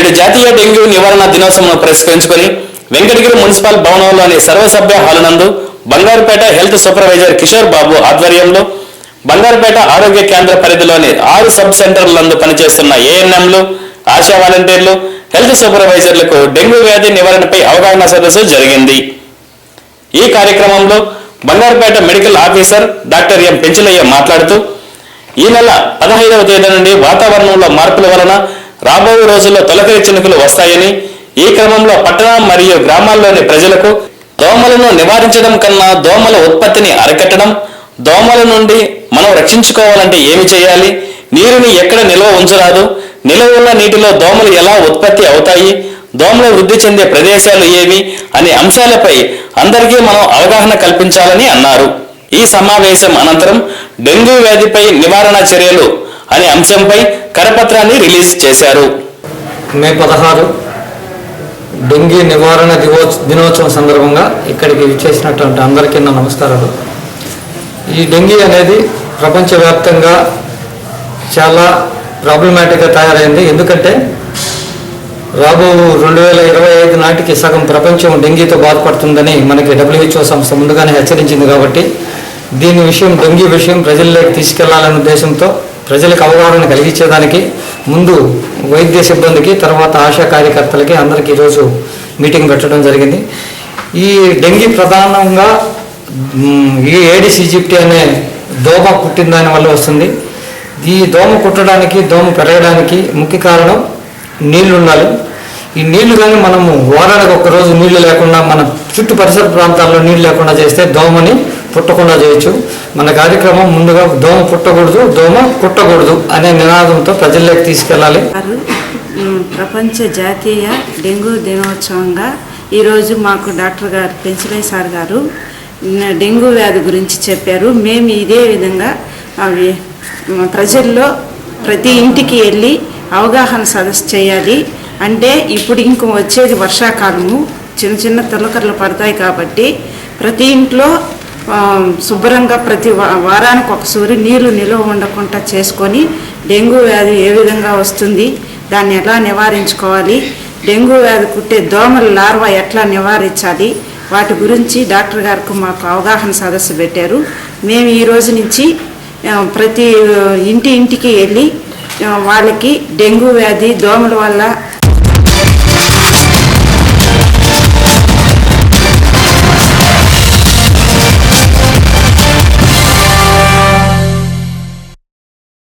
నేడు జాతీయ డెంగ్యూ నివారణ దినోత్సవం పురస్కరించుకొని వెంకటగిరి మున్సిపల్ భవనంలోని సర్వసభ్య హాలు నందు బంగారుపేట హెల్త్ సూపర్వైజర్ కిషోర్ బాబు ఆధ్వర్యంలో బంగారుపేట ఆరోగ్య కేంద్ర పరిధిలోని ఆరు సబ్ సెంటర్లందు పనిచేస్తున్న ఏఎన్ఎంలు ఆశా వాలంటీర్లు హెల్త్ సూపర్వైజర్లకు డెంగ్యూ వ్యాధి నివారణపై అవగాహన సదస్సు జరిగింది. ఈ కార్యక్రమంలో Bangarupet medical officer doctor M Penchalaiah మాట్లాడుతూ ఈ నెల పదహైదవ తేదీ నుండి వాతావరణంలో మార్పుల వలన రాబోయే రోజుల్లో తొలకరి చినుకులు వస్తాయని ఈ క్రమంలో పట్టణం మరియు గ్రామాల్లోని ప్రజలకు దోమలను నివారించడం కన్నా దోమల ఉత్పత్తిని అరికట్టడం దోమల నుండి మనం రక్షించుకోవాలంటే ఏమి చేయాలి? నీరుని ఎక్కడ నిల్వ ఉంచరాదు? నిల్వ ఉన్న నీటిలో దోమలు ఎలా ఉత్పత్తి అవుతాయి? దోమలు వృద్ధి చెందే ప్రదేశాలు ఏవి? అనే అంశాలపై అందరికీ మనం అవగాహన కల్పించాలని అన్నారు. ఈ సమావేశం అనంతరం డెంగ్యూ వ్యాధిపై నివారణ చర్యలు అనే అంశంపై కరపత్రాన్ని రిలీజ్ చేశారు. మే పదహారు డెంగీ నివారణ దివో దినోత్సవం సందర్భంగా ఇక్కడికి విచ్చేసినటువంటి అందరికీ నా నమస్కారాలు. ఈ డెంగీ అనేది ప్రపంచవ్యాప్తంగా చాలా ప్రాబ్లమాటిక్గా తయారైంది. ఎందుకంటే రాబో రెండు వేల ఇరవై ఐదు నాటికి సగం ప్రపంచం డెంగీతో బాధపడుతుందని మనకి డబ్ల్యూహెచ్ఓ సంస్థ ముందుగానే హెచ్చరించింది కాబట్టి దీని విషయం డెంగీ విషయం ప్రజల్లోకి తీసుకెళ్ళాలనే ఉద్దేశంతో ప్రజలకు అవగాహన కలిగించేదానికి ముందు వైద్య సిబ్బందికి తర్వాత ఆశా కార్యకర్తలకి అందరికీ ఈరోజు మీటింగ్ పెట్టడం జరిగింది. ఈ డెంగీ ప్రధానంగా ఈ ఏడిస్ ఈజిప్టి అనే దోమ కుట్టిన దాని వల్ల వస్తుంది. ఈ దోమ కుట్టడానికి దోమ పెరగడానికి ముఖ్య కారణం నీళ్ళు ఉండాలి. ఈ నీళ్ళు కానీ మనము వారానికి ఒక రోజు నీళ్ళు లేకుండా మన చుట్టూ పరిసర ప్రాంతాల్లో నీళ్ళు లేకుండా చేస్తే దోమని పుట్టకుండా చేయొచ్చు. మన కార్యక్రమం ముందుగా దోమ పుట్టకూడదు దోమ కుట్టకూడదు అనే నినాదంతో ప్రజల్లోకి తీసుకెళ్ళాలి. గారు ప్రపంచ జాతీయ డెంగ్యూ దినోత్సవంగా ఈరోజు మాకు డాక్టర్ గారు పెంచలయ్య సార్ గారు డెంగ్యూ వ్యాధి గురించి చెప్పారు. మేము ఇదే విధంగా అవి ప్రజల్లో ప్రతి ఇంటికి వెళ్ళి అవగాహన సదస్సు చేయాలి. అంటే ఇప్పుడు ఇంకో వచ్చేది వర్షాకాలము చిన్న చిన్న తొలకర్లు పడతాయి కాబట్టి ప్రతి ఇంట్లో శుభ్రంగా ప్రతి వారానికి ఒకసారి నీళ్ళు నిలువ ఉండకుండా చేసుకొని డెంగ్యూ వ్యాధి ఏ విధంగా వస్తుంది దాన్ని ఎలా నివారించుకోవాలి డెంగ్యూ వ్యాధి కుట్టే దోమల లార్వా ఎట్లా నివారించాలి వాటి గురించి డాక్టర్ గారికి మాకు అవగాహన సదస్సు పెట్టారు. మేము ఈ రోజు నుంచి ప్రతి ఇంటి ఇంటికి వెళ్ళి వాళ్ళకి డెంగ్యూ వ్యాధి దోమల వల్ల